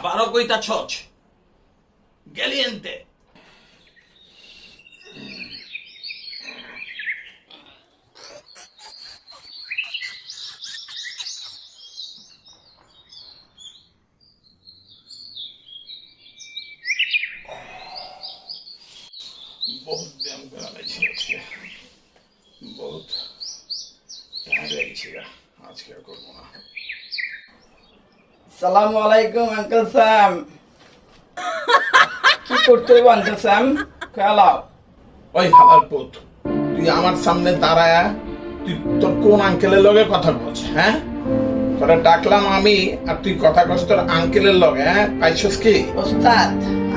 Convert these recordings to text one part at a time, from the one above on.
Abaró coita choch. Galiente. বহুত ব্যায়াম করা লাগছে আজকে বহুত টায়ার্ড লাগছে আজকে আর করব সালামু আলাইকুম আঙ্কেল স্যাম। কি করতে হইব আঙ্কেল স্যাম? খেলাও। ওই হালার পুত তুই আমার সামনে দাঁড়ায়া তুই তোর কোন আঙ্কেলের লগে কথা বলছিস হ্যাঁ? তোরা ডাকলাম আমি আর তুই কথা কস তোর আঙ্কেলের লগে হ্যাঁ? পাইছস কি? ওস্তাদ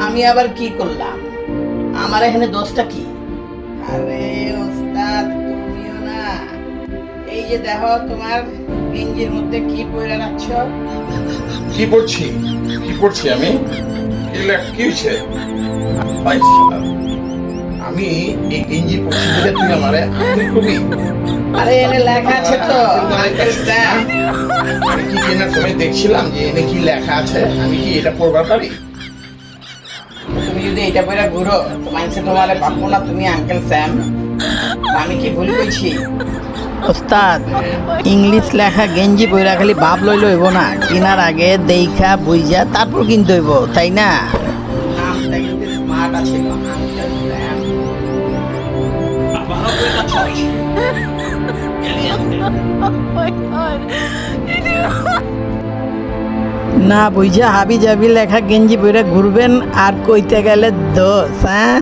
আমি আবার কি করলাম? আমার এখানে দোষটা কি? আরে যে দেখো তোমার গেঞ্জির মধ্যে কি পরে রাখছ? কি পড়ছি কি পড়ছি আমি? কি হয়েছে? আমি এই গেঞ্জি পড়ছি বলে তুই আমারে আরে এনে লেখা আছে তো। আমি কি কেনার সময় দেখছিলাম যে এনে কি লেখা আছে আমি কি এটা পড়বার পারি? তুমি যদি এটা পরে ঘুরো মাইন্সে তোমার ভাববো না তুমি আঙ্কেল স্যাম আমি কি ভুল কইছি? ওস্তাদ ইংলিশ লেখা গেঞ্জি বইরা খালি ভাব লই লইব না। কিনার আগে দেখা বুঝা তারপর কিনতে হইব তাই না? না বুঝা হাবি জাবি লেখা গেঞ্জি পরে ঘুরবেন আর কইতে গেলে দোষ হ্যাঁ?